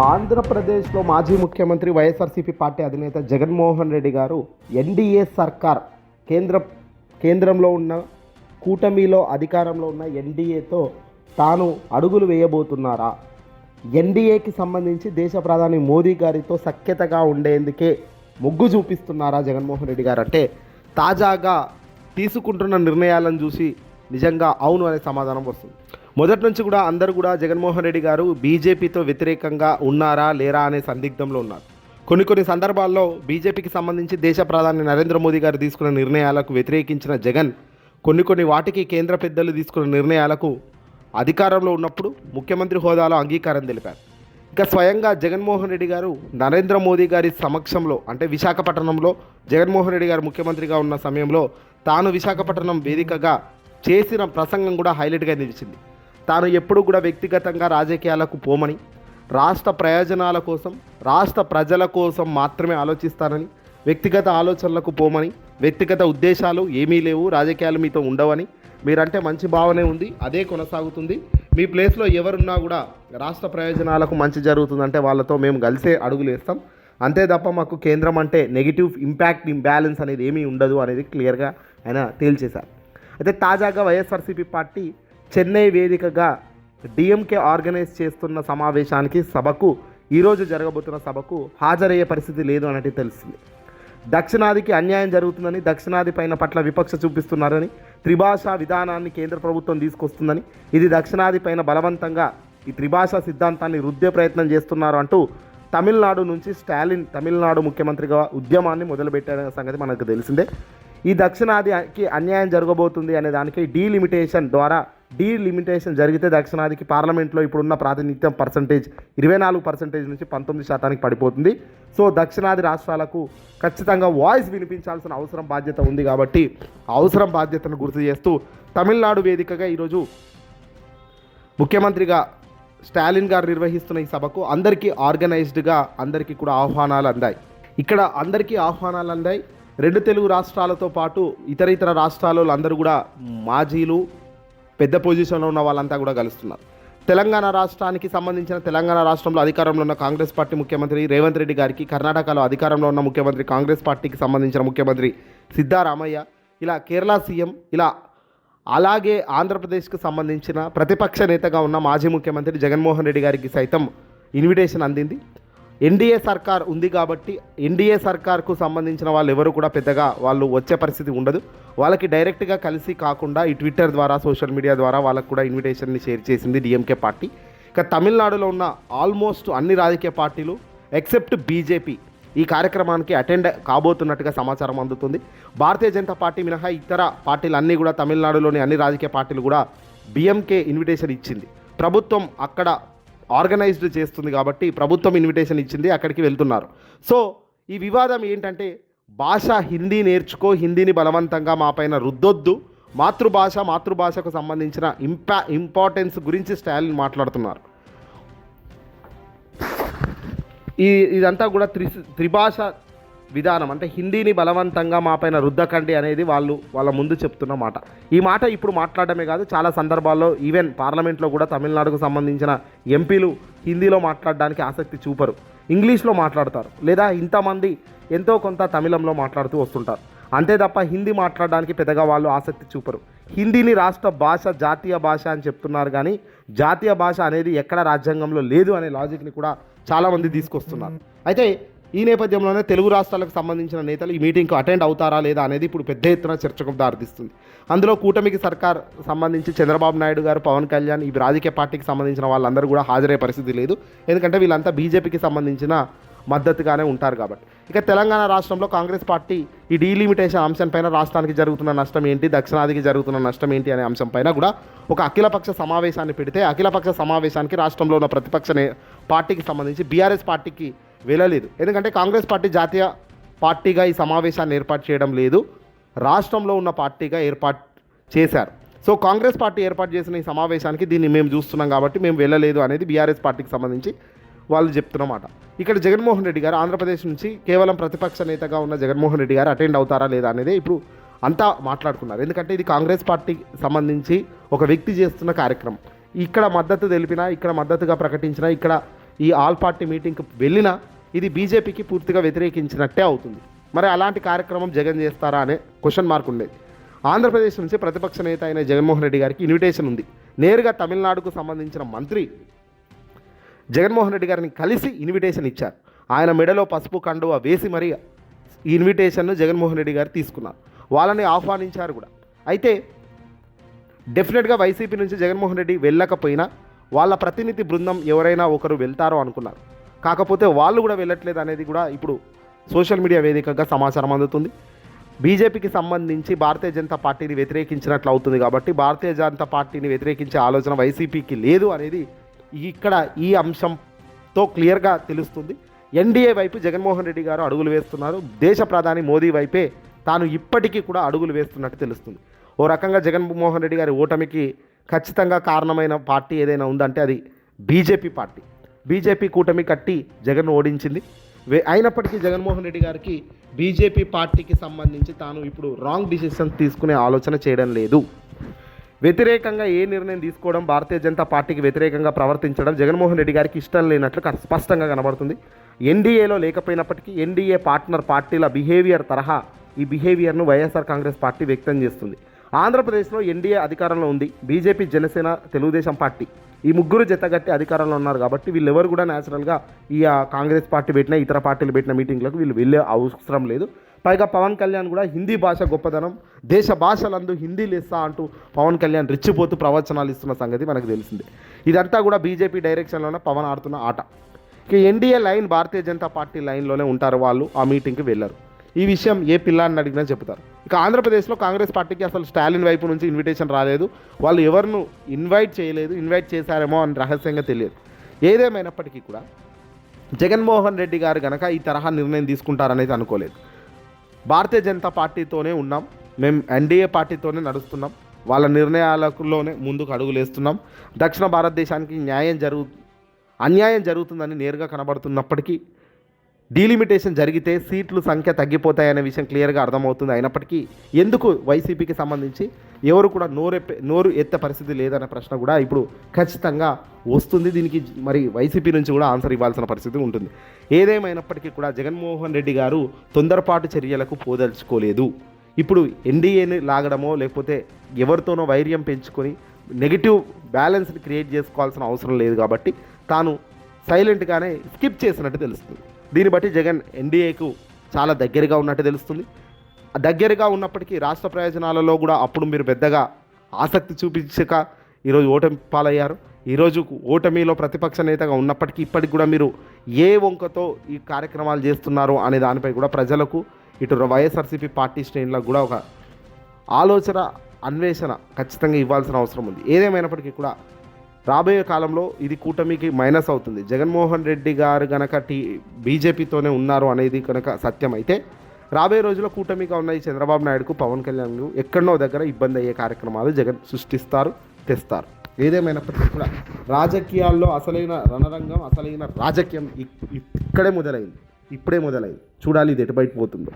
ఆంధ్రప్రదేశ్లో మాజీ ముఖ్యమంత్రి వైఎస్ఆర్సీపీ పార్టీ అధినేత జగన్మోహన్ రెడ్డి గారు ఎన్డీఏ సర్కార్ కేంద్ర కేంద్రంలో ఉన్న కూటమిలో అధికారంలో ఉన్న ఎన్డీఏతో తాను అడుగులు వేయబోతున్నారా? ఎన్డీఏకి సంబంధించి దేశ ప్రధాని మోదీ గారితో సఖ్యతగా ఉండేందుకే మొగ్గు చూపిస్తున్నారా జగన్మోహన్ రెడ్డి గారు? అంటే తాజాగా తీసుకుంటున్న నిర్ణయాలను చూసి నిజంగా అవును అనే సమాధానం వస్తుంది. మొదటి నుంచి కూడా అందరూ కూడా జగన్మోహన్ రెడ్డి గారు బీజేపీతో వ్యతిరేకంగా ఉన్నారా లేరా అనే సందిగ్ధంలో ఉన్నారు. కొన్ని కొన్ని సందర్భాల్లో బీజేపీకి సంబంధించి దేశ ప్రధాని నరేంద్ర మోదీ గారు తీసుకున్న నిర్ణయాలకు వ్యతిరేకించిన జగన్ కొన్ని కొన్ని వాటికి కేంద్ర పెద్దలు తీసుకున్న నిర్ణయాలకు అధికారంలో ఉన్నప్పుడు ముఖ్యమంత్రి హోదాలో అంగీకారం తెలిపారు. ఇక స్వయంగా జగన్మోహన్ రెడ్డి గారు నరేంద్ర మోదీ గారి సమక్షంలో అంటే విశాఖపట్నంలో జగన్మోహన్ రెడ్డి గారు ముఖ్యమంత్రిగా ఉన్న సమయంలో తాను విశాఖపట్నం వేదికగా చేసిన ప్రసంగం కూడా హైలైట్గా నిలిచింది. తాను ఎప్పుడు కూడా వ్యక్తిగతంగా రాజకీయాలకు పోమని రాష్ట్ర ప్రయోజనాల కోసం రాష్ట్ర ప్రజల కోసం మాత్రమే ఆలోచిస్తానని వ్యక్తిగత ఆలోచనలకు పోమని వ్యక్తిగత ఉద్దేశాలు ఏమీ లేవు రాజకీయాలు మీతో ఉండవని మీరంటే మంచి భావనే ఉంది అదే కొనసాగుతుంది. మీ ప్లేస్లో ఎవరున్నా కూడా రాష్ట్ర ప్రయోజనాలకు మంచి జరుగుతుందంటే వాళ్ళతో మేము కలిసే అడుగులు వేస్తాం. అంతే తప్ప మాకు కేంద్రం అంటే నెగిటివ్ ఇంపాక్ట్ ఇంబ్యాలెన్స్ అనేది ఏమీ ఉండదు అనేది క్లియర్గా ఆయన తేల్చేశారు. అయితే తాజాగా వైఎస్ఆర్సీపీ పార్టీ చెన్నై వేదికగా డిఎంకే ఆర్గనైజ్ చేస్తున్న సమావేశానికి సభకు ఈరోజు జరగబోతున్న సభకు హాజరయ్యే పరిస్థితి లేదు అన్నట్టు తెలిసింది. దక్షిణాదికి అన్యాయం జరుగుతుందని దక్షిణాది పైన పట్ల విపక్ష చూపిస్తున్నారని త్రిభాషా విధానాన్ని కేంద్ర ప్రభుత్వం తీసుకొస్తుందని ఇది దక్షిణాది పైన బలవంతంగా ఈ త్రిభాషా సిద్ధాంతాన్ని రుద్దే ప్రయత్నం చేస్తున్నారు అంటూ తమిళనాడు నుంచి స్టాలిన్ తమిళనాడు ముఖ్యమంత్రిగా ఉద్యమాన్ని మొదలుపెట్టిన సంగతి మనకు తెలిసిందే. ఈ దక్షిణాదికి అన్యాయం జరగబోతుంది అనే దానికి డీలిమిటేషన్ ద్వారా డీలిమిటేషన్ జరిగితే దక్షిణాదికి పార్లమెంట్లో ఇప్పుడున్న ప్రాతినిధ్యం పర్సంటేజ్ ఇరవై నాలుగు పర్సెంటేజ్ నుంచి పంతొమ్మిది శాతానికి పడిపోతుంది. సో దక్షిణాది రాష్ట్రాలకు ఖచ్చితంగా వాయిస్ వినిపించాల్సిన అవసరం బాధ్యత ఉంది కాబట్టి అవసరం బాధ్యతను గుర్తు చేస్తూ తమిళనాడు వేదికగా ఈరోజు ముఖ్యమంత్రిగా స్టాలిన్ గారు నిర్వహిస్తున్న ఈ సభకు అందరికీ ఆర్గనైజ్డ్గా అందరికీ కూడా ఆహ్వానాలు అందాయి. ఇక్కడ అందరికీ ఆహ్వానాలు అందాయి. రెండు తెలుగు రాష్ట్రాలతో పాటు ఇతర ఇతర రాష్ట్రాలలో అందరూ కూడా మాజీలు పెద్ద పొజిషన్లో ఉన్న వాళ్ళంతా కూడా కలుస్తున్నారు. తెలంగాణ రాష్ట్రానికి సంబంధించిన తెలంగాణ రాష్ట్రంలో అధికారంలో ఉన్న కాంగ్రెస్ పార్టీ ముఖ్యమంత్రి రేవంత్ రెడ్డి గారికి కర్ణాటకలో అధికారంలో ఉన్న ముఖ్యమంత్రి కాంగ్రెస్ పార్టీకి సంబంధించిన ముఖ్యమంత్రి సిద్ధారామయ్య ఇలా కేరళ సీఎం ఇలా అలాగే ఆంధ్రప్రదేశ్కు సంబంధించిన ప్రతిపక్ష నేతగా ఉన్న మాజీ ముఖ్యమంత్రి జగన్మోహన్ రెడ్డి గారికి సైతం ఇన్విటేషన్ అందింది. ఎన్డీఏ సర్కార్ ఉంది కాబట్టి ఎన్డీఏ సర్కార్కు సంబంధించిన వాళ్ళు ఎవరు కూడా పెద్దగా వాళ్ళు వచ్చే పరిస్థితి ఉండదు. వాళ్ళకి డైరెక్ట్గా కలిసి కాకుండా ఈ ట్విట్టర్ ద్వారా సోషల్ మీడియా ద్వారా వాళ్ళకు కూడా ఇన్విటేషన్ని షేర్ చేసింది డిఎంకే పార్టీ. ఇక తమిళనాడులో ఉన్న ఆల్మోస్ట్ అన్ని రాజకీయ పార్టీలు ఎక్సెప్ట్ బీజేపీ ఈ కార్యక్రమానికి అటెండ్ కాబోతున్నట్టుగా సమాచారం అందుతుంది. భారతీయ జనతా పార్టీ మినహా ఇతర పార్టీలు అన్నీ కూడా తమిళనాడులోని అన్ని రాజకీయ పార్టీలు కూడా బిఎంకే ఇన్విటేషన్ ఇచ్చింది. ప్రభుత్వం అక్కడ ఆర్గనైజ్డ్ చేస్తుంది కాబట్టి ప్రభుత్వం ఇన్విటేషన్ ఇచ్చింది అక్కడికి వెళ్తున్నారు. సో ఈ వివాదం ఏంటంటే భాష హిందీ నేర్చుకో హిందీని బలవంతంగా మా పైన రుద్దొద్దు. మాతృభాష మాతృభాషకు సంబంధించిన ఇంపా ఇంపార్టెన్స్ గురించి స్టాలిన్ మాట్లాడుతున్నారు. ఈ ఇదంతా కూడా త్రి త్రిభాష విధానం. అంటే హిందీని బలవంతంగా మా పైన రుద్దకండి అనేది వాళ్ళు వాళ్ళ ముందు చెప్తున్న మాట. ఈ మాట ఇప్పుడు మాట్లాడమే కాదు చాలా సందర్భాల్లో ఈవెన్ పార్లమెంట్లో కూడా తమిళనాడుకు సంబంధించిన ఎంపీలు హిందీలో మాట్లాడడానికి ఆసక్తి చూపరు. ఇంగ్లీష్లో మాట్లాడతారు. లేదా ఇంతమంది ఎంతో కొంత తమిళంలో మాట్లాడుతూ వస్తుంటారు. అంతే తప్ప హిందీ మాట్లాడడానికి పెద్దగా వాళ్ళు ఆసక్తి చూపరు. హిందీని రాష్ట్ర భాష జాతీయ భాష అని చెప్తున్నారు కానీ జాతీయ భాష అనేది ఎక్కడ రాజ్యాంగంలో లేదు అనే లాజిక్ని కూడా చాలామంది తీసుకొస్తున్నారు. అయితే ఈ నేపథ్యంలోనే తెలుగు రాష్ట్రాలకు సంబంధించిన నేతలు ఈ మీటింగ్కు అటెండ్ అవుతారా లేదా అనేది ఇప్పుడు పెద్ద ఎత్తున చర్చకు దారితీస్తుంది. అందులో కూటమికి సర్కార్ సంబంధించి చంద్రబాబు నాయుడు గారు పవన్ కళ్యాణ్ ఈ రాజకీయ పార్టీకి సంబంధించిన వాళ్ళందరూ కూడా హాజరయ్యే పరిస్థితి లేదు. ఎందుకంటే వీళ్ళంతా బీజేపీకి సంబంధించిన మద్దతుగానే ఉంటారు కాబట్టి. ఇక తెలంగాణ రాష్ట్రంలో కాంగ్రెస్ పార్టీ ఈ డీలిమిటేషన్ అంశంపైన రాష్ట్రానికి జరుగుతున్న నష్టం ఏంటి దక్షిణాదికి జరుగుతున్న నష్టం ఏంటి అనే అంశంపైన కూడా ఒక అఖిలపక్ష సమావేశాన్ని పెడితే అఖిలపక్ష సమావేశానికి రాష్ట్రంలో ఉన్న ప్రతిపక్ష పార్టీకి సంబంధించి బీఆర్ఎస్ పార్టీకి వెళ్ళలేదు. ఎందుకంటే కాంగ్రెస్ పార్టీ జాతీయ పార్టీగా ఈ సమావేశాన్ని ఏర్పాటు చేయడం లేదు. రాష్ట్రంలో ఉన్న పార్టీగా ఏర్పాటు చేశారు. సో కాంగ్రెస్ పార్టీ ఏర్పాటు చేసిన ఈ సమావేశానికి దీన్ని మేము చూస్తున్నాం కాబట్టి మేము వెళ్ళలేదు అనేది బీఆర్ఎస్ పార్టీకి సంబంధించి వాళ్ళు చెప్తున్నమాట. ఇక్కడ జగన్మోహన్ రెడ్డి గారు ఆంధ్రప్రదేశ్ నుంచి కేవలం ప్రతిపక్ష నేతగా ఉన్న జగన్మోహన్ రెడ్డి గారు అటెండ్ అవుతారా లేదా అనేది ఇప్పుడు అంతా మాట్లాడుకున్నారు. ఎందుకంటే ఇది కాంగ్రెస్ పార్టీకి సంబంధించి ఒక వ్యక్తి చేస్తున్న కార్యక్రమం. ఇక్కడ మద్దతు తెలిపినా ఇక్కడ మద్దతుగా ప్రకటించినా ఇక్కడ ఈ ఆల్ పార్టీ మీటింగ్కి వెళ్ళినా ఇది బీజేపీకి పూర్తిగా వ్యతిరేకించినట్టే అవుతుంది. మరి అలాంటి కార్యక్రమం జగన్ చేస్తారా అనే క్వశ్చన్ మార్క్ ఉండేది. ఆంధ్రప్రదేశ్ నుంచి ప్రతిపక్ష నేత అయిన జగన్మోహన్ రెడ్డి గారికి ఇన్విటేషన్ ఉంది. నేరుగా తమిళనాడుకు సంబంధించిన మంత్రి జగన్మోహన్ రెడ్డి గారిని కలిసి ఇన్విటేషన్ ఇచ్చారు. ఆయన మెడలో పసుపు కండువ వేసి మరి ఈ ఇన్విటేషన్ను జగన్మోహన్ రెడ్డి గారు తీసుకున్నారు. వాళ్ళని ఆహ్వానించారు కూడా. అయితే డెఫినెట్గా వైసీపీ నుంచి జగన్మోహన్ రెడ్డి వెళ్ళకపోయినా వాళ్ళ ప్రతినిధి బృందం ఎవరైనా ఒకరు వెళ్తారో అనుకున్నారు. కాకపోతే వాళ్ళు కూడా వెళ్ళట్లేదు అనేది కూడా ఇప్పుడు సోషల్ మీడియా వేదికగా సమాచారం అందుతుంది. బీజేపీకి సంబంధించి భారతీయ జనతా పార్టీని వ్యతిరేకించినట్లు అవుతుంది కాబట్టి భారతీయ జనతా పార్టీని వ్యతిరేకించే ఆలోచన వైసీపీకి లేదు అనేది ఇక్కడ ఈ అంశంతో క్లియర్గా తెలుస్తుంది. ఎన్డీఏ వైపు జగన్మోహన్ రెడ్డి గారు అడుగులు వేస్తున్నారు. దేశ ప్రధాని మోదీ వైపే తాను ఇప్పటికీ కూడా అడుగులు వేస్తున్నట్టు తెలుస్తుంది. ఓ రకంగా జగన్మోహన్ రెడ్డి గారి ఓటమికి ఖచ్చితంగా కారణమైన పార్టీ ఏదైనా ఉందంటే అది బీజేపీ పార్టీ. బీజేపీ కూటమి కట్టి జగన్ ఓడించింది. అయినప్పటికీ జగన్మోహన్ రెడ్డి గారికి బీజేపీ పార్టీకి సంబంధించి తాను ఇప్పుడు రాంగ్ డిసిషన్ తీసుకునే ఆలోచన చేయడం లేదు. వ్యతిరేకంగా ఏ నిర్ణయం తీసుకోవడం భారతీయ జనతా పార్టీకి వ్యతిరేకంగా ప్రవర్తించడం జగన్మోహన్ రెడ్డి గారికి ఇష్టం లేనట్లు స్పష్టంగా కనబడుతుంది. ఎన్డీఏలో లేకపోయినప్పటికీ ఎన్డీఏ పార్ట్నర్ పార్టీల బిహేవియర్ తరహా ఈ బిహేవియర్ను వైఎస్ఆర్ కాంగ్రెస్ పార్టీ వ్యక్తం చేస్తుంది. ఆంధ్రప్రదేశ్లో ఎన్డీఏ అధికారంలో ఉంది. BJP Janasena Telugu Desam party. ఈ ముగ్గురు జతగట్టి అధికారంలో ఉన్నారు కాబట్టి వీళ్ళెవరు కూడా న్యాచురల్గా ఈ కాంగ్రెస్ పార్టీ పెట్టిన ఇతర పార్టీలు పెట్టిన మీటింగ్లకు వీళ్ళు వెళ్ళే అవసరం లేదు. పైగా పవన్ కళ్యాణ్ కూడా హిందీ భాష గొప్పదనం. దేశ భాషలందు హిందీ లెస్సా అంటూ పవన్ కళ్యాణ్ రెచ్చిపోతూ ప్రవచనాలు ఇస్తున్న సంగతి మనకు తెలిసిందే. ఇదంతా కూడా బీజేపీ డైరెక్షన్లోనే పవన్ ఆడుతున్న ఆట. ఇక NDA line Bharatiya Janata party లైన్లోనే ఉంటారు వాళ్ళు. ఆ మీటింగ్కి వెళ్ళారు. ఈ విషయం ఏ పిల్లాన్ని అడిగినా చెప్తారు ఇక ఆంధ్రప్రదేశ్లో కాంగ్రెస్ పార్టీకి అసలు స్టాలిన్ వైపు నుంచి ఇన్విటేషన్ రాలేదు. వాళ్ళు ఎవరిను ఇన్వైట్ చేయలేదు ఇన్వైట్ చేశారేమో అని రహస్యంగా తెలియదు. ఏదేమైనప్పటికీ కూడా జగన్మోహన్ రెడ్డి గారు కనుక ఈ తరహా నిర్ణయం తీసుకుంటారనేది అనుకోలేదు. భారతీయ జనతా పార్టీతోనే ఉన్నాం. మేము ఎన్డీఏ పార్టీతోనే నడుస్తున్నాం. వాళ్ళ నిర్ణయాలలోనే ముందుకు అడుగులేస్తున్నాం దక్షిణ భారతదేశానికి న్యాయం జరుగు అన్యాయం జరుగుతుందని నేరుగా కనబడుతున్నప్పటికీ డీలిమిటేషన్ జరిగితే సీట్లు సంఖ్య తగ్గిపోతాయనే విషయం క్లియర్గా అర్థమవుతుంది. అయినప్పటికీ ఎందుకు వైసీపీకి సంబంధించి ఎవరు కూడా నోరెప్పే నోరు ఎత్తే పరిస్థితి లేదనే ప్రశ్న కూడా ఇప్పుడు ఖచ్చితంగా వస్తుంది. దీనికి మరి వైసీపీ నుంచి కూడా ఆన్సర్ ఇవ్వాల్సిన పరిస్థితి ఉంటుంది. ఏదేమైనప్పటికీ కూడా జగన్మోహన్ రెడ్డి గారు తొందరపాటు చర్యలకు పోదలుచుకోలేదు. ఇప్పుడు ఎన్డీఏని లాగడమో లేకపోతే ఎవరితోనో వైర్యం పెంచుకొని నెగిటివ్ బ్యాలెన్స్ని క్రియేట్ చేసుకోవాల్సిన అవసరం లేదు కాబట్టి తాను సైలెంట్గానే స్కిప్ చేసినట్టు తెలుస్తుంది. దీన్ని బట్టి జగన్ ఎన్డీఏకు చాలా దగ్గరగా ఉన్నట్టు తెలుస్తుంది. దగ్గరగా ఉన్నప్పటికీ రాష్ట్ర ప్రయోజనాలలో కూడా అప్పుడు మీరు పెద్దగా ఆసక్తి చూపించక ఈరోజు ఓటమి పాలయ్యారు. ఈరోజు ఓటమిలో ప్రతిపక్ష నేతగా ఉన్నప్పటికీ ఇప్పటికి కూడా మీరు ఏ వంకతో ఈ కార్యక్రమాలు చేస్తున్నారు అనే దానిపై కూడా ప్రజలకు ఇటు వైఎస్ఆర్సీపీ పార్టీ శ్రేణులకు కూడా ఒక ఆలోచన అన్వేషణ ఖచ్చితంగా ఇవ్వాల్సిన అవసరం ఉంది. ఏదేమైనప్పటికీ కూడా రాబోయే కాలంలో ఇది కూటమికి మైనస్ అవుతుంది. జగన్మోహన్ రెడ్డి గారు కనుక టీ బీజేపీతోనే ఉన్నారు అనేది కనుక సత్యం అయితే రాబోయే రోజుల్లో కూటమిగా ఉన్న ఈ చంద్రబాబు నాయుడుకు పవన్ కళ్యాణ్ ఎక్కడో దగ్గర ఇబ్బంది అయ్యే కార్యక్రమాలు జగన్ సృష్టిస్తారు తెస్తారు. ఏదేమైనప్పటికీ కూడా రాజకీయాల్లో అసలైన రణరంగం అసలైన రాజకీయం ఇక్కడే మొదలైంది. ఇప్పుడే మొదలైంది. చూడాలి ఇది ఎటు బయట పోతుందో.